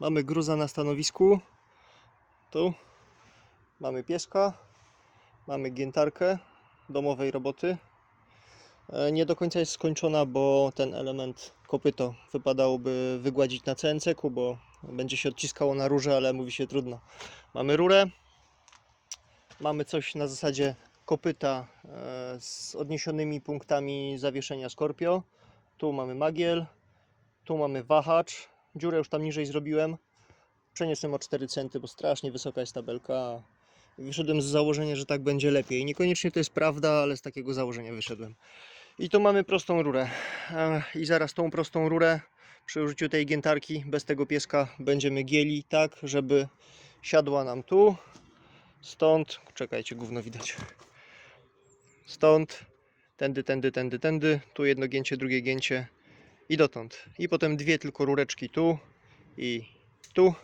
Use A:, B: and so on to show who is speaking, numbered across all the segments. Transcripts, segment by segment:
A: Mamy gruza na stanowisku. Tu. Mamy pieska. Mamy giętarkę domowej roboty. E, Nie do końca jest skończona, bo ten element kopyto wypadałoby wygładzić na CNC-ku, bo będzie się odciskało na rurze, ale mówi się trudno. Mamy rurę. Mamy coś na zasadzie kopyta e, z odniesionymi punktami zawieszenia Scorpio. Tu mamy magiel, tu mamy wahacz. Dziurę już tam niżej zrobiłem. Przeniosłem o 4 cm, bo strasznie wysoka jest tabelka. Wyszedłem z założenia, że tak będzie lepiej. Niekoniecznie to jest prawda, ale z takiego założenia wyszedłem. I tu mamy prostą rurę. E, I zaraz tą prostą rurę przy użyciu tej giętarki bez tego pieska będziemy gieli tak, żeby siadła nam tu. Stąd, czekajcie, gówno widać. Stąd, tędy, tędy, tędy, tędy. Tu jedno gięcie, drugie gięcie i dotąd. I potem dwie tylko rureczki tu i tu,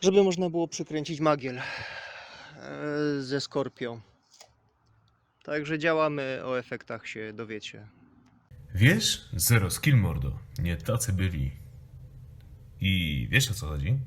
A: żeby można było przykręcić magiel e, ze Scorpio. Także działamy, o efektach się dowiecie.
B: Wiesz? Zero skill mordo. Nie tacy byli. I wiesz o co chodzi?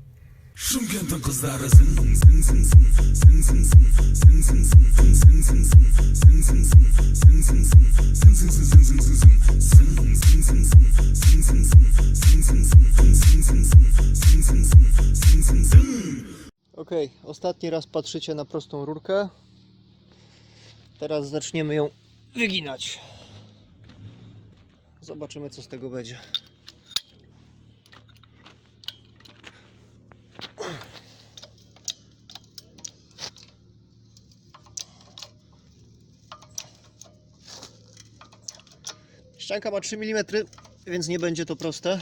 A: Ok, ostatni raz patrzycie na prostą rurkę. Teraz zaczniemy ją wyginać. Zobaczymy, co z tego będzie. Ścianka ma 3 mm, więc nie będzie to proste.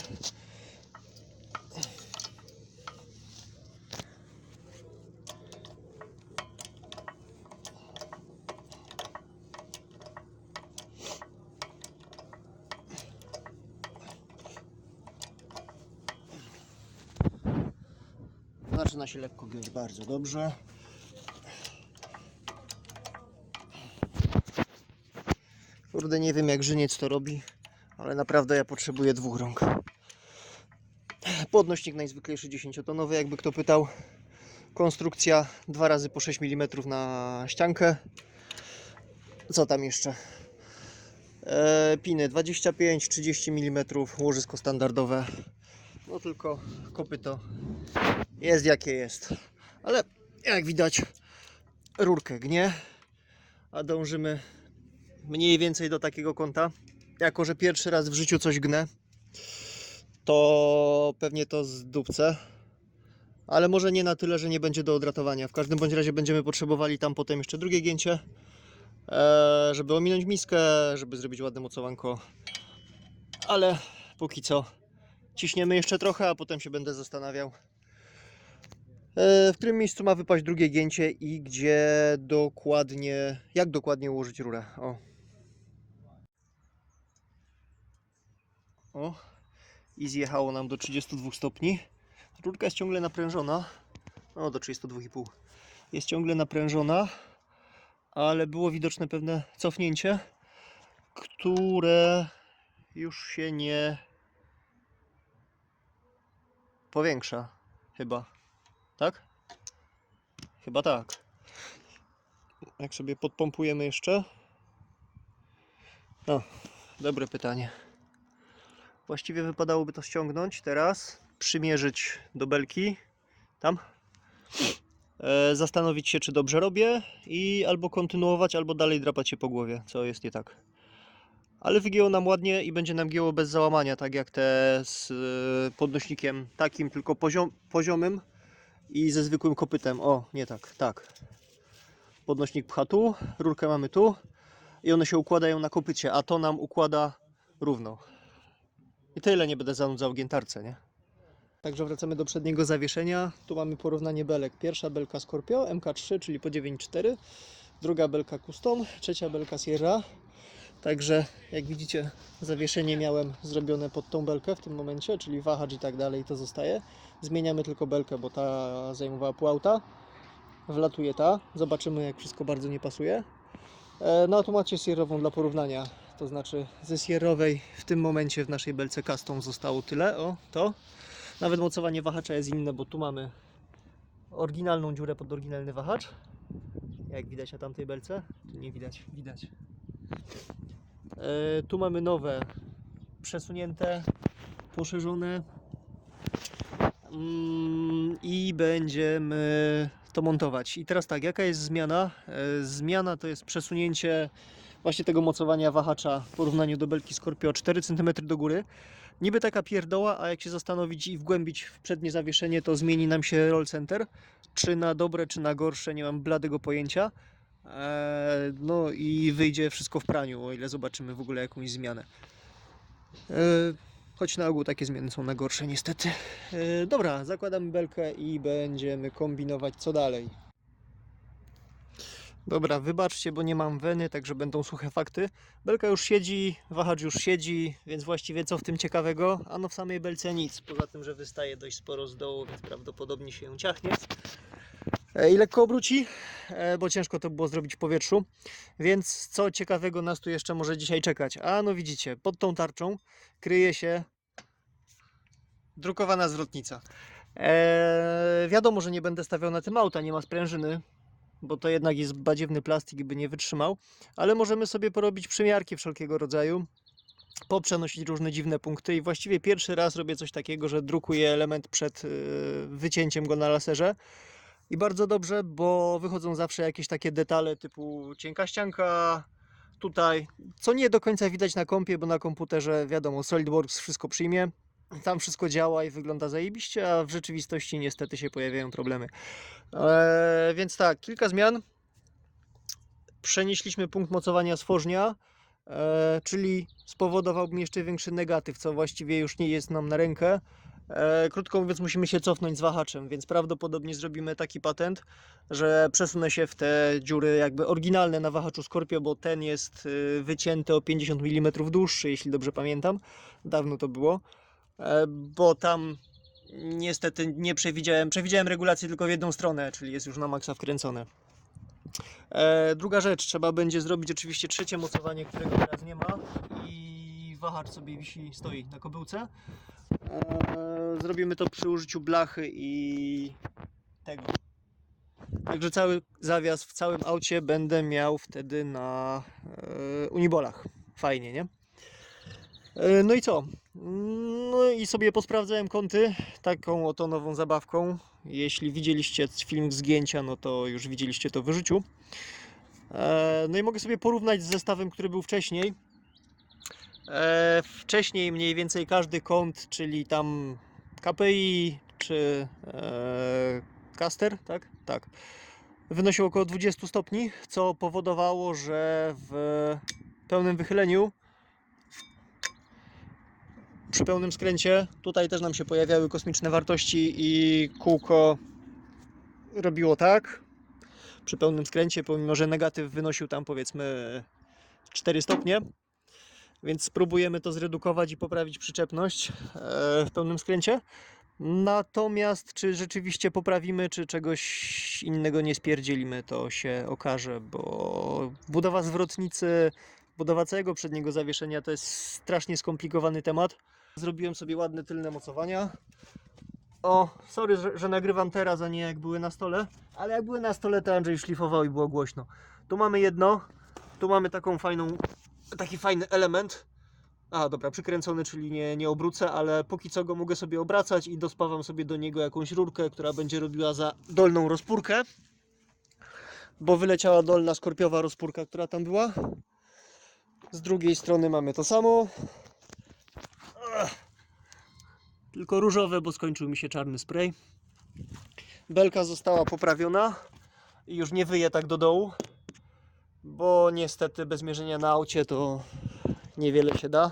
A: Zaczyna się lekko giąć bardzo dobrze. Kurde, nie wiem jak żyniec to robi, ale naprawdę ja potrzebuję dwóch rąk. Podnośnik najzwyklejszy 10-tonowy, jakby kto pytał. Konstrukcja 2 razy po 6 mm na ściankę. Co tam jeszcze? E, piny 25-30 mm, łożysko standardowe. No tylko kopyto jest jakie jest. Ale jak widać, rurkę gnie, a dążymy mniej więcej do takiego kąta. Jako, że pierwszy raz w życiu coś gnę, to pewnie to zdupcę. Ale może nie na tyle, że nie będzie do odratowania. W każdym bądź razie będziemy potrzebowali tam potem jeszcze drugie gięcie, e, żeby ominąć miskę, żeby zrobić ładne mocowanko. Ale póki co ciśniemy jeszcze trochę, a potem się będę zastanawiał, E, w którym miejscu ma wypaść drugie gięcie i gdzie dokładnie, jak dokładnie ułożyć rurę. O. O. I zjechało nam do 32 stopni. Rurka jest ciągle naprężona. O, do 32,5. Jest ciągle naprężona, ale było widoczne pewne cofnięcie, które już się nie powiększa. Chyba. Tak? Chyba tak. Jak sobie podpompujemy jeszcze? No, dobre pytanie. Właściwie wypadałoby to ściągnąć teraz, przymierzyć do belki, tam, e, zastanowić się, czy dobrze robię i albo kontynuować, albo dalej drapać się po głowie, co jest nie tak. Ale wygięło nam ładnie i będzie nam gięło bez załamania, tak jak te z e, podnośnikiem takim, tylko poziom, poziomym i ze zwykłym kopytem. O, nie tak, tak. Podnośnik pcha tu, rurkę mamy tu i one się układają na kopycie, a to nam układa równo. I tyle nie będę zanudzał giętarce, nie? Także wracamy do przedniego zawieszenia. Tu mamy porównanie belek. Pierwsza belka Scorpio MK3, czyli po 9.4. Druga belka Custom, trzecia belka Sierra. Także jak widzicie zawieszenie miałem zrobione pod tą belkę w tym momencie, czyli wahacz i tak dalej to zostaje. Zmieniamy tylko belkę, bo ta zajmowała pół auta. Wlatuje ta. Zobaczymy jak wszystko bardzo nie pasuje. E, Na automacie sierrową dla porównania. To znaczy ze sierrowej w tym momencie w naszej belce custom zostało tyle. O, to. Nawet mocowanie wahacza jest inne, bo tu mamy oryginalną dziurę pod oryginalny wahacz. Jak widać na tamtej belce. Tu nie widać, widać. E, tu mamy nowe, przesunięte, poszerzone. Mm, I będziemy to montować. I teraz tak, jaka jest zmiana? E, Zmiana to jest przesunięcie właśnie tego mocowania wahacza w porównaniu do belki Scorpio 4 cm do góry. Niby taka pierdoła, a jak się zastanowić i wgłębić w przednie zawieszenie, to zmieni nam się roll center. Czy na dobre, czy na gorsze, nie mam bladego pojęcia. Eee, no i wyjdzie wszystko w praniu, o ile zobaczymy w ogóle jakąś zmianę. Eee, choć na ogół takie zmiany są na gorsze niestety. Eee, dobra, zakładamy belkę i będziemy kombinować co dalej. Dobra, wybaczcie, bo nie mam weny, także będą suche fakty. Belka już siedzi, wahacz już siedzi, więc właściwie co w tym ciekawego? Ano w samej belce nic, poza tym, że wystaje dość sporo z dołu, więc prawdopodobnie się ją ciachnie. E, I lekko obróci, e, bo ciężko to było zrobić w powietrzu. Więc co ciekawego nas tu jeszcze może dzisiaj czekać? A no widzicie, pod tą tarczą kryje się drukowana zwrotnica. Eee, wiadomo, że nie będę stawiał na tym auta, nie ma sprężyny, bo to jednak jest badziewny plastik i by nie wytrzymał, ale możemy sobie porobić przymiarki wszelkiego rodzaju, poprzenosić różne dziwne punkty i właściwie pierwszy raz robię coś takiego, że drukuję element przed yy, wycięciem go na laserze. I bardzo dobrze, bo wychodzą zawsze jakieś takie detale typu cienka ścianka, tutaj, co nie do końca widać na kompie, bo na komputerze wiadomo, SolidWorks wszystko przyjmie, tam wszystko działa i wygląda zajebiście, a w rzeczywistości niestety się pojawiają problemy. Eee, więc tak, kilka zmian. Przenieśliśmy punkt mocowania stworznia, e, czyli spowodowałbym jeszcze większy negatyw, co właściwie już nie jest nam na rękę. E, krótko mówiąc, musimy się cofnąć z wahaczem, więc prawdopodobnie zrobimy taki patent, że przesunę się w te dziury jakby oryginalne na wahaczu Scorpio, bo ten jest y, wycięty o 50 mm dłuższy, jeśli dobrze pamiętam. Dawno to było. E, bo tam niestety nie przewidziałem, przewidziałem regulację tylko w jedną stronę, czyli jest już na maksa wkręcone. E, druga rzecz, trzeba będzie zrobić oczywiście trzecie mocowanie, którego teraz nie ma i wahacz sobie wisi, stoi na kobyłce. E, zrobimy to przy użyciu blachy i tego. Także cały zawias w całym aucie będę miał wtedy na unibolach. Fajnie, nie? E, No i co? No i sobie posprawdzałem kąty taką oto nową zabawką. Jeśli widzieliście film zgięcia, no to już widzieliście to w życiu. E, No i mogę sobie porównać z zestawem, który był wcześniej. E, Wcześniej mniej więcej każdy kąt, czyli tam KPI czy Caster, tak? Tak. Wynosił około 20 stopni, co powodowało, że w pełnym wychyleniu przy pełnym skręcie tutaj też nam się pojawiały kosmiczne wartości i kółko robiło tak. Przy pełnym skręcie, pomimo że negatyw wynosił tam powiedzmy 4 stopnie. Więc spróbujemy to zredukować i poprawić przyczepność e, w pełnym skręcie. Natomiast czy rzeczywiście poprawimy, czy czegoś innego nie spierdzielimy, to się okaże, bo budowa zwrotnicy, budowa całego przedniego zawieszenia to jest strasznie skomplikowany temat. Zrobiłem sobie ładne tylne mocowania. O, sorry, że, że nagrywam teraz, a nie jak były na stole, ale jak były na stole, to Andrzej szlifował i było głośno. Tu mamy jedno, tu mamy taką fajną, taki fajny element. A, dobra, przykręcony, czyli nie, nie obrócę, ale póki co go mogę sobie obracać i dospawam sobie do niego jakąś rurkę, która będzie robiła za dolną rozpórkę. Bo wyleciała dolna skorpiowa rozpórka, która tam była. Z drugiej strony mamy to samo. Tylko różowe, bo skończył mi się czarny spray. Belka została poprawiona i już nie wyje tak do dołu, bo niestety bez mierzenia na aucie to niewiele się da.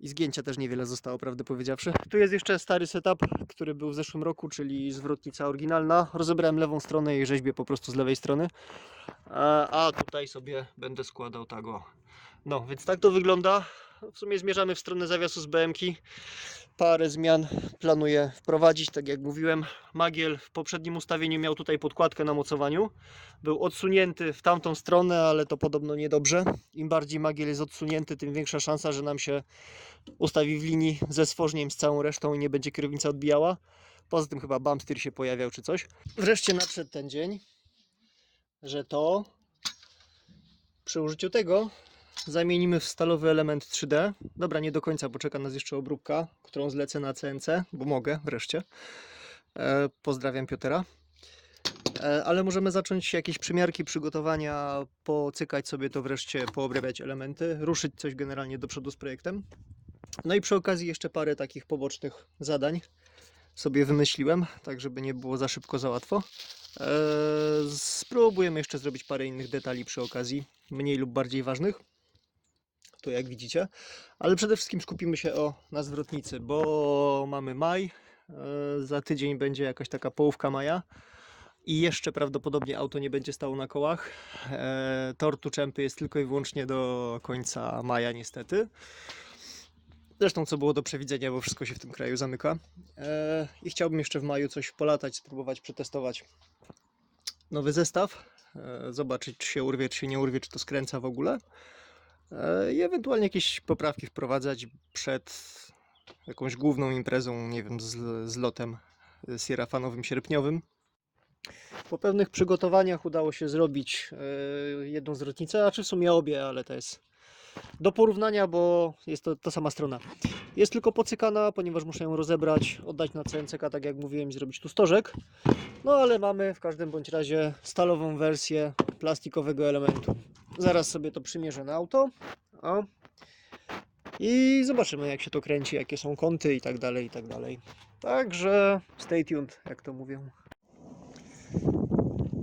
A: I zgięcia też niewiele zostało, prawdę powiedziawszy. Tu jest jeszcze stary setup, który był w zeszłym roku, czyli zwrotnica oryginalna. Rozebrałem lewą stronę i rzeźbię po prostu z lewej strony. A, tutaj sobie będę składał tego. No, więc tak to wygląda. W sumie zmierzamy w stronę zawiasu z BMki. Parę zmian planuję wprowadzić. Tak jak mówiłem, Magiel w poprzednim ustawieniu miał tutaj podkładkę na mocowaniu. Był odsunięty w tamtą stronę, ale to podobno niedobrze. Im bardziej Magiel jest odsunięty, tym większa szansa, że nam się ustawi w linii ze stworzeniem z całą resztą i nie będzie kierownica odbijała. Poza tym chyba bump się pojawiał czy coś. Wreszcie nadszedł ten dzień, że to przy użyciu tego zamienimy w stalowy element 3D. Dobra, nie do końca, bo czeka nas jeszcze obróbka, którą zlecę na CNC, bo mogę wreszcie. E, pozdrawiam Piotera. E, ale możemy zacząć jakieś przymiarki, przygotowania, pocykać sobie to wreszcie, poobrabiać elementy, ruszyć coś generalnie do przodu z projektem. No i przy okazji jeszcze parę takich pobocznych zadań sobie wymyśliłem, tak żeby nie było za szybko, za łatwo. Eee, spróbujemy jeszcze zrobić parę innych detali przy okazji, mniej lub bardziej ważnych. To jak widzicie. Ale przede wszystkim skupimy się o, na zwrotnicy, bo mamy maj. eee, za tydzień będzie jakaś taka połówka maja. I jeszcze prawdopodobnie auto nie będzie stało na kołach. Eee, tor Tuczępy jest tylko i wyłącznie do końca maja niestety. Zresztą co było do przewidzenia, bo wszystko się w tym kraju zamyka. Eee, I chciałbym jeszcze w maju coś polatać, spróbować przetestować nowy zestaw. Zobaczyć, czy się urwie, czy się nie urwie, czy to skręca w ogóle. Eee, I ewentualnie jakieś poprawki wprowadzać przed jakąś główną imprezą, nie wiem, z, z lotem sierrafanowym sierpniowym. Po pewnych przygotowaniach udało się zrobić eee, jedną zwrotnicę, a czy w sumie obie, ale to jest do porównania, bo jest to ta sama strona. Jest tylko pocykana, ponieważ muszę ją rozebrać, oddać na CNCK, tak jak mówiłem, i zrobić tu stożek. No ale mamy w każdym bądź razie stalową wersję plastikowego elementu. Zaraz sobie to przymierzę na auto. O. I zobaczymy jak się to kręci, jakie są kąty i tak dalej, i tak dalej. Także stay tuned, jak to mówią.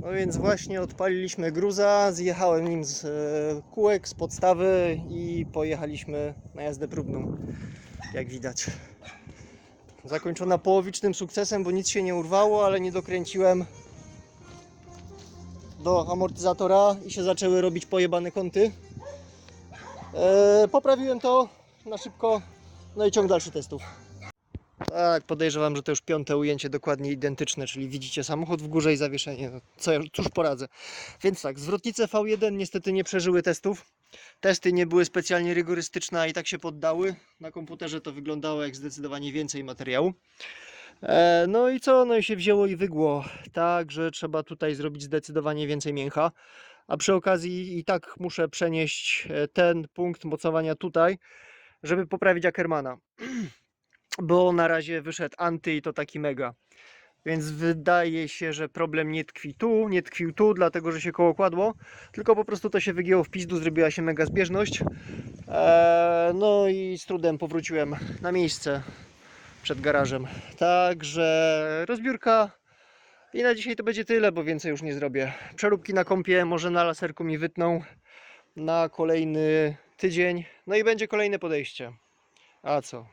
A: No więc właśnie odpaliliśmy gruza, zjechałem nim z e, kółek, z podstawy i pojechaliśmy na jazdę próbną, jak widać. Zakończona połowicznym sukcesem, bo nic się nie urwało, ale nie dokręciłem do amortyzatora i się zaczęły robić pojebane kąty. E, poprawiłem to na szybko, no i ciąg dalszy testów. Tak, podejrzewam, że to już piąte ujęcie dokładnie identyczne, czyli widzicie samochód w górze i zawieszenie. No, co, cóż poradzę. Więc tak, zwrotnice V1 niestety nie przeżyły testów. Testy nie były specjalnie rygorystyczne, i tak się poddały. Na komputerze to wyglądało jak zdecydowanie więcej materiału. E, no i co? No i się wzięło i wygło. Tak, że trzeba tutaj zrobić zdecydowanie więcej mięcha. A przy okazji i tak muszę przenieść e, ten punkt mocowania tutaj, żeby poprawić Ackermana bo na razie wyszedł anty i to taki mega. Więc wydaje się, że problem nie tkwi tu, nie tkwił tu, dlatego że się koło kładło, tylko po prostu to się wygięło w pizdu, zrobiła się mega zbieżność. Eee, no i z trudem powróciłem na miejsce przed garażem. Także rozbiórka i na dzisiaj to będzie tyle, bo więcej już nie zrobię. Przeróbki na kąpie może na laserku mi wytną na kolejny tydzień. No i będzie kolejne podejście. A co?